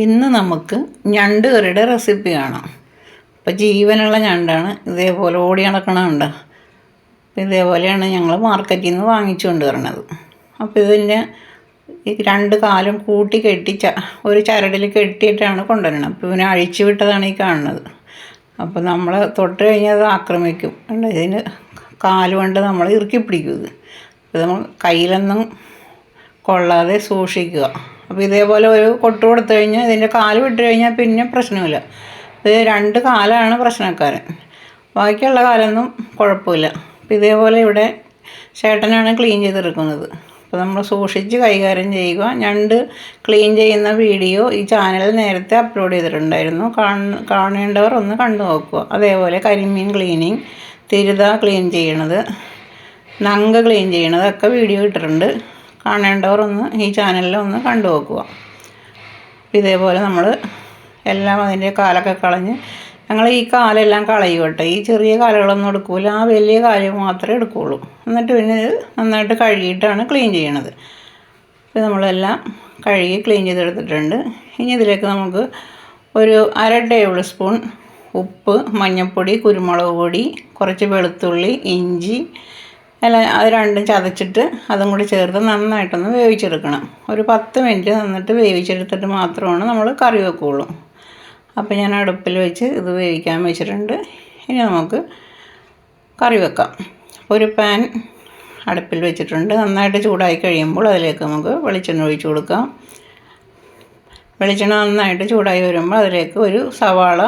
ഇന്ന് നമുക്ക് ഞണ്ട് കറിയുടെ റെസിപ്പി കാണാം. അപ്പോൾ ജീവനുള്ള ഞണ്ടാണ്. ഇതേപോലെ ഓടി നടക്കണമുണ്ട് അപ്പോൾ ഇതേപോലെയാണ് ഞങ്ങൾ മാർക്കറ്റിൽ നിന്ന് വാങ്ങിച്ചു കൊണ്ടുവരണത്. അപ്പോൾ ഇതിന്റെ രണ്ട് കാലും കൂട്ടി കെട്ടി ച ഒരു ചരടിൽ കെട്ടിയിട്ടാണ് കൊണ്ടുവരണം അപ്പോൾ ഇവനെ അഴിച്ചു വിട്ടതാണ് ഈ കാണുന്നത്. അപ്പോൾ നമ്മൾ തൊട്ട് കഴിഞ്ഞാൽ അത് ആക്രമിക്കും. ഇതിന് കാലുകൊണ്ട് നമ്മൾ ഇറുക്കി പിടിക്കും ഇത്. അപ്പോൾ നമ്മൾ കയ്യിലൊന്നും കൊള്ളാതെ സൂക്ഷിക്കുക. അപ്പോൾ ഇതേപോലെ ഒരു കൊട്ട് കൊടുത്തു കഴിഞ്ഞാൽ ഇതിന്റെ കാൽ വിട്ട് കഴിഞ്ഞാൽ പിന്നെ പ്രശ്നമില്ല. ഇത് രണ്ട് കാലാണ് പ്രശ്നക്കാരൻ. ബാക്കിയുള്ള കാലൊന്നും കുഴപ്പമില്ല. അപ്പോൾ ഇതേപോലെ ഇവിടെ ചേട്ടനാണ് ക്ലീൻ ചെയ്തെടുക്കുന്നത്. അപ്പോൾ നമ്മൾ സൂക്ഷിച്ച് കൈകാര്യം ചെയ്യുക. ഞണ്ട് ക്ലീൻ ചെയ്യുന്ന വീഡിയോ ഈ ചാനലിൽ നേരത്തെ അപ്ലോഡ് ചെയ്തിട്ടുണ്ടായിരുന്നു. കാണ കാണേണ്ടവർ ഒന്ന് കണ്ടു നോക്കുക. അതേപോലെ കരിമീൻ ക്ലീനിങ് തിരുത ക്ലീൻ ചെയ്യണത് നങ്ക ക്ലീൻ ചെയ്യണതൊക്കെ വീഡിയോ ഇട്ടിട്ടുണ്ട്. കാണേണ്ടവർ ഒന്ന് ഈ ചാനലിൽ ഒന്ന് കണ്ടു നോക്കുക. ഇതേപോലെ നമ്മൾ എല്ലാം അതിന്റെ കാലൊക്കെ കളഞ്ഞ് ഞങ്ങൾ ഈ കാലെല്ലാം കളയുകട്ടെ ഈ ചെറിയ കാലുകളൊന്നും എടുക്കില്ല ആ വലിയ കാൽ മാത്രമേ എടുക്കുകയുള്ളൂ എന്നിട്ട് പിന്നെ ഇത് നന്നായിട്ട് കഴുകിയിട്ടാണ് ക്ലീൻ ചെയ്യണത്. അപ്പോൾ നമ്മളെല്ലാം കഴുകി ക്ലീൻ ചെയ്തെടുത്തിട്ടുണ്ട്. ഇനി ഇതിലേക്ക് നമുക്ക് ഒരു അര ടേബിൾ സ്പൂൺ ഉപ്പ് മഞ്ഞൾപ്പൊടി കുരുമുളക് പൊടി കുറച്ച് വെളുത്തുള്ളി ഇഞ്ചി എല്ലാം അത് രണ്ടും ചതച്ചിട്ട് അതും കൂടി ചേർത്ത് നന്നായിട്ടൊന്ന് വേവിച്ചെടുക്കണം. ഒരു പത്ത് മിനിറ്റ് നന്നിട്ട് വേവിച്ചെടുത്തിട്ട് മാത്രമാണ് നമ്മൾ കറി വെക്കുകയുള്ളൂ അപ്പോൾ ഞാൻ അടുപ്പിൽ വെച്ച് ഇത് വേവിക്കാൻ വെച്ചിട്ടുണ്ട്. ഇനി നമുക്ക് കറി വെക്കാം. ഒരു പാൻ അടുപ്പിൽ വെച്ചിട്ടുണ്ട്. നന്നായിട്ട് ചൂടായി കഴിയുമ്പോൾ അതിലേക്ക് നമുക്ക് വെളിച്ചെണ്ണ ഒഴിച്ചു കൊടുക്കാം. വെളിച്ചെണ്ണ നന്നായിട്ട് ചൂടായി വരുമ്പോൾ അതിലേക്ക് ഒരു സവാള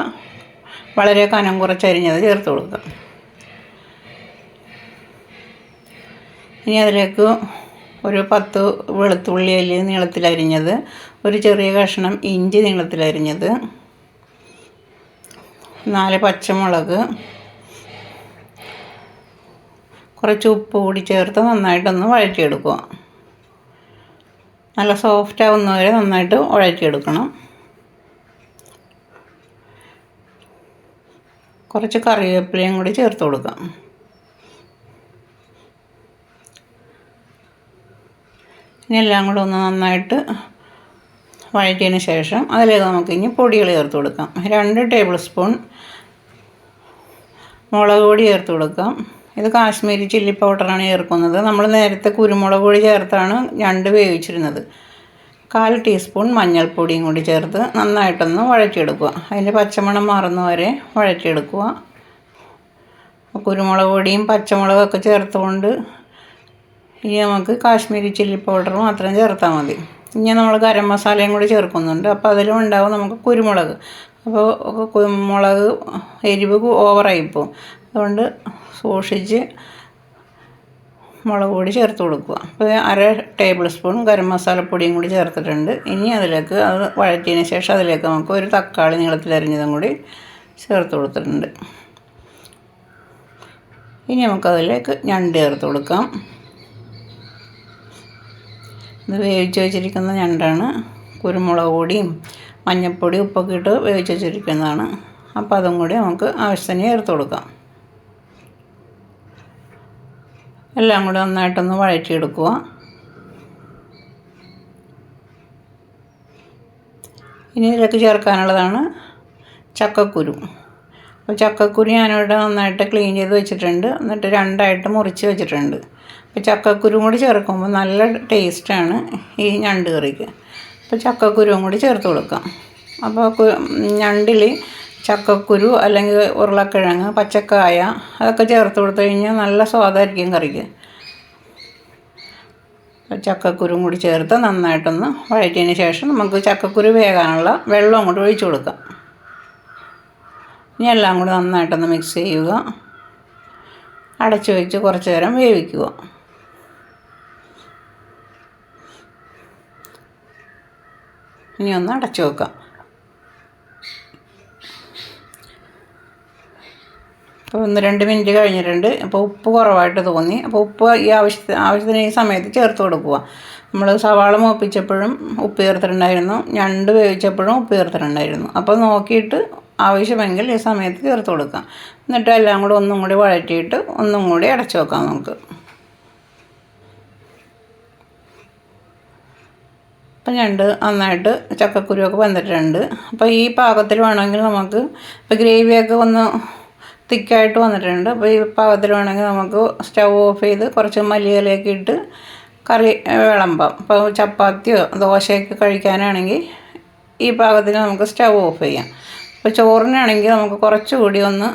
വളരെ കനം കുറച്ചരിഞ്ഞത് ചേർത്ത് കൊടുക്കാം. ഇനി അതിലേക്ക് ഒരു പത്ത് വെളുത്തുള്ളി അല്ലി നീളത്തിലരിഞ്ഞത് ഒരു ചെറിയ കഷ്ണം ഇഞ്ചി നീളത്തിലരിഞ്ഞത് നാല് പച്ചമുളക് കുറച്ച് ഉപ്പ് കൂടി ചേർത്ത് നന്നായിട്ടൊന്ന് വഴറ്റിയെടുക്കുക. നല്ല സോഫ്റ്റ് ആവുന്നവരെ നന്നായിട്ട് വഴറ്റിയെടുക്കണം. കുറച്ച് കറിവേപ്പിലയും കൂടി ചേർത്ത് കൊടുക്കാം. ഇനി എല്ലാം കൂടെ ഒന്ന് നന്നായിട്ട് വഴറ്റിയതിന് ശേഷം അതിലേക്ക് നമുക്ക് ഇനി പൊടികൾ ചേർത്ത് കൊടുക്കാം. രണ്ട് ടേബിൾ സ്പൂൺ മുളക് പൊടി ചേർത്ത് കൊടുക്കാം. ഇത് കാശ്മീരി ചില്ലി പൗഡറാണ് ചേർക്കുന്നത്. നമ്മൾ നേരത്തെ കുരുമുളക് പൊടി ചേർത്താണ് ഞണ്ട് വേവിച്ചിരുന്നത്. കാൽ ടീസ്പൂൺ മഞ്ഞൾപ്പൊടിയും കൂടി ചേർത്ത് നന്നായിട്ടൊന്ന് വഴറ്റിയെടുക്കുക. അതിന്റെ പച്ചമണം മാറുന്ന വരെ വഴറ്റിയെടുക്കുക. കുരുമുളക് പൊടിയും പച്ചമുളകൊക്കെ ചേർത്തുകൊണ്ട് ഇനി നമുക്ക് കാശ്മീരി ചില്ലി പൗഡർ മാത്രം ചേർത്താൽ മതി. ഇനി നമ്മൾ ഗരം മസാലയും കൂടി ചേർക്കുന്നുണ്ട്. അപ്പോൾ അതിലും ഉണ്ടാവും നമുക്ക് കുരുമുളക്. അപ്പോൾ കുരുമുളക് എരിവ് ഓവറായി പോകും അതുകൊണ്ട് സൂക്ഷിച്ച് മുളക് പൊടി ചേർത്ത് കൊടുക്കുക. അപ്പോൾ അര ടേബിൾ സ്പൂൺ ഗരം മസാലപ്പൊടിയും കൂടി ചേർത്തിട്ടുണ്ട്. ഇനി അതിലേക്ക് അത് വഴറ്റിയതിന് ശേഷം അതിലേക്ക് നമുക്ക് ഒരു തക്കാളി നീളത്തിലരിഞ്ഞതും കൂടി ചേർത്ത് കൊടുത്തിട്ടുണ്ട്. ഇനി നമുക്കതിലേക്ക് ഞണ്ട് ചേർത്ത് കൊടുക്കാം. ഇത് വേവിച്ച് വെച്ചിരിക്കുന്ന ഞണ്ടാണ്. കുരുമുളക് പൊടിയും മഞ്ഞൾപ്പൊടി ഉപ്പൊക്കെ ഇട്ട് വേവിച്ച് വെച്ചിരിക്കുന്നതാണ്. അപ്പോൾ അതും കൂടി നമുക്ക് ആവശ്യത്തിന് ചേർത്ത് കൊടുക്കാം. എല്ലാം കൂടി നന്നായിട്ടൊന്ന് വഴറ്റിയെടുക്കുക. ഇനി ഇതിലേക്ക് ചേർക്കാനുള്ളതാണ് ചക്കക്കുരു. ചക്കക്കുരു ഞാനിവിടെ നന്നായിട്ട് ക്ലീൻ ചെയ്ത് വെച്ചിട്ടുണ്ട്. എന്നിട്ട് രണ്ടായിട്ട് മുറിച്ച് വെച്ചിട്ടുണ്ട്. അപ്പോൾ ചക്കക്കുരും കൂടി ചേർക്കുമ്പോൾ നല്ല ടേസ്റ്റാണ് ഈ ഞണ്ട് കറിക്ക്. അപ്പോൾ ചക്കക്കുരുവും കൂടി ചേർത്ത് കൊടുക്കാം. അപ്പോൾ ഞണ്ടിൽ ചക്കക്കുരു അല്ലെങ്കിൽ ഉരുളക്കിഴങ്ങ് പച്ചക്കായ അതൊക്കെ ചേർത്ത് കൊടുത്തു കഴിഞ്ഞാൽ നല്ല സ്വാദായിരിക്കും കറിക്ക്. ചക്കക്കുരും കൂടി ചേർത്ത് നന്നായിട്ടൊന്ന് വഴറ്റിയതിന് ശേഷം നമുക്ക് ചക്കക്കുരു വേകാനുള്ള വെള്ളം അങ്ങോട്ട് ഒഴിച്ചു കൊടുക്കാം. ഇനി എല്ലാം കൂടി നന്നായിട്ടൊന്ന് മിക്സ് ചെയ്യുക. അടച്ചു വെച്ച് കുറച്ച് നേരം വേവിക്കുക. ഇനി ഒന്ന് അടച്ചു വെക്കാം. അപ്പോൾ ഒന്ന് രണ്ട് മിനിറ്റ് കഴിഞ്ഞിട്ടുണ്ട്. അപ്പോൾ ഉപ്പ് കുറവായിട്ട് തോന്നി. അപ്പോൾ ഉപ്പ് ഈ ആവശ്യത്തിന് ആവശ്യത്തിന് ഈ സമയത്ത് ചേർത്ത് കൊടുക്കുക. നമ്മൾ സവാള മൂപ്പിച്ചപ്പോഴും ഉപ്പ് ചേർത്തിട്ടുണ്ടായിരുന്നു. ഞണ്ട് വേവിച്ചപ്പോഴും ഉപ്പ് ചേർത്തിട്ടുണ്ടായിരുന്നു. അപ്പോൾ നോക്കിയിട്ട് ആവശ്യമെങ്കിൽ ഈ സമയത്ത് ചേർത്ത് കൊടുക്കാം. എന്നിട്ട് എല്ലാം കൂടെ ഒന്നും കൂടി വഴറ്റിയിട്ട് ഒന്നും കൂടി അടച്ചു വെക്കാം നമുക്ക്. അപ്പം ഞണ്ട് നന്നായിട്ട് ചക്കക്കുരുവൊക്കെ വന്നിട്ടുണ്ട് അപ്പോൾ ഈ പാകത്തിൽ വേണമെങ്കിൽ നമുക്ക് ഇപ്പോൾ ഗ്രേവിയൊക്കെ ഒന്ന് തിക്കായിട്ട് വന്നിട്ടുണ്ട്. അപ്പോൾ ഈ പാകത്തിൽ വേണമെങ്കിൽ നമുക്ക് സ്റ്റൗ ഓഫ് ചെയ്ത് കുറച്ച് മല്ലിയിലേക്ക് ഇട്ട് കറി വിളമ്പാം. ഇപ്പോൾ ചപ്പാത്തിയോ ദോശയൊക്കെ കഴിക്കാനാണെങ്കിൽ ഈ പാകത്തിന് നമുക്ക് സ്റ്റൗ ഓഫ് ചെയ്യാം. ഇപ്പോൾ ചോറിനാണെങ്കിൽ നമുക്ക് കുറച്ചുകൂടി ഒന്ന്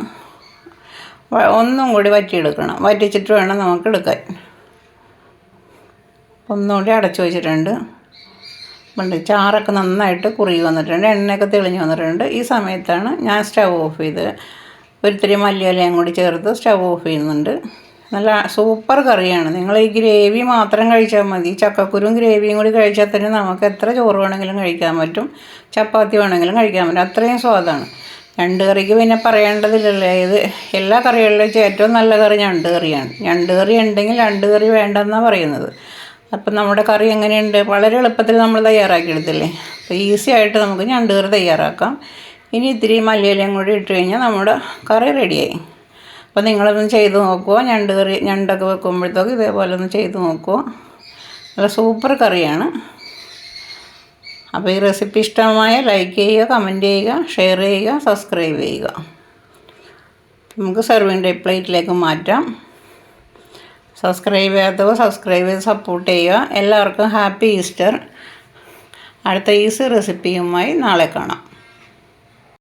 ഒന്നും കൂടി വറ്റിയെടുക്കണം. വറ്റിച്ചിട്ട് വേണം നമുക്ക് എടുക്കാൻ. ഒന്നുകൂടി അടച്ചു വെച്ചിട്ടുണ്ട്. ഉണ്ട്. ചാറൊക്കെ നന്നായിട്ട് കുറുകി വന്നിട്ടുണ്ട്. എണ്ണയൊക്കെ തെളിഞ്ഞു വന്നിട്ടുണ്ട്. ഈ സമയത്താണ് ഞാൻ സ്റ്റവ് ഓഫ് ചെയ്ത് ഒരിത്തിരി മല്ലിയിലയും കൂടി ചേർത്ത് സ്റ്റവ് ഓഫ് ചെയ്യുന്നുണ്ട്. നല്ല സൂപ്പർ കറിയാണ്. നിങ്ങൾ ഈ ഗ്രേവി മാത്രം കഴിച്ചാൽ മതി. ചക്കക്കുരും ഗ്രേവിയും കൂടി കഴിച്ചാൽ തന്നെ നമുക്ക് എത്ര ചോറ് വേണമെങ്കിലും കഴിക്കാൻ പറ്റും. ചപ്പാത്തി വേണമെങ്കിലും കഴിക്കാൻ പറ്റും. അത്രയും സ്വാദാണ്. ഞണ്ട് കറിക്ക് പിന്നെ പറയേണ്ടതില്ലല്ലോ. ഇത് എല്ലാ കറികളിലും വെച്ച് ഏറ്റവും നല്ല കറി ഞണ്ട് കറിയാണ്. ഞണ്ട് കറി ഉണ്ടെങ്കിൽ രണ്ട് കറി വേണ്ടെന്നാണ് പറയുന്നത്. അപ്പം നമ്മുടെ കറി എങ്ങനെയുണ്ട്? വളരെ എളുപ്പത്തിൽ നമ്മൾ തയ്യാറാക്കിയെടുത്തില്ലേ? അപ്പോൾ ഈസി ആയിട്ട് നമുക്ക് ഞണ്ട് കറി തയ്യാറാക്കാം. ഇനി ഇത്തിരി മല്ലിയിലയും കൂടി ഇട്ട് കഴിഞ്ഞാൽ നമ്മുടെ കറി റെഡിയായി. അപ്പോൾ നിങ്ങളൊന്ന് ചെയ്ത് നോക്കുക ഞണ്ട് കറി ഞണ്ടൊക്കെ വെക്കുമ്പോഴത്തേക്ക് ഇതേപോലെ ഒന്ന് ചെയ്ത് നോക്കുക നല്ല സൂപ്പർ കറിയാണ്. അപ്പോൾ ഈ റെസിപ്പി ഇഷ്ടമായ ലൈക്ക് ചെയ്യുക കമന്റ് ചെയ്യുക ഷെയർ ചെയ്യുക സബ്സ്ക്രൈബ് ചെയ്യുക. നമുക്ക് സെർവിങ് പ്ലേറ്റിലേക്ക് മാറ്റാം. സബ്സ്ക്രൈബ് ചെയ്യാത്തവർ സബ്സ്ക്രൈബ് ചെയ്ത് സപ്പോർട്ട് ചെയ്യുക. എല്ലാവർക്കും ഹാപ്പി ഈസ്റ്റർ. അടുത്ത ഈസി റെസിപ്പിയുമായി നാളെ കാണാം.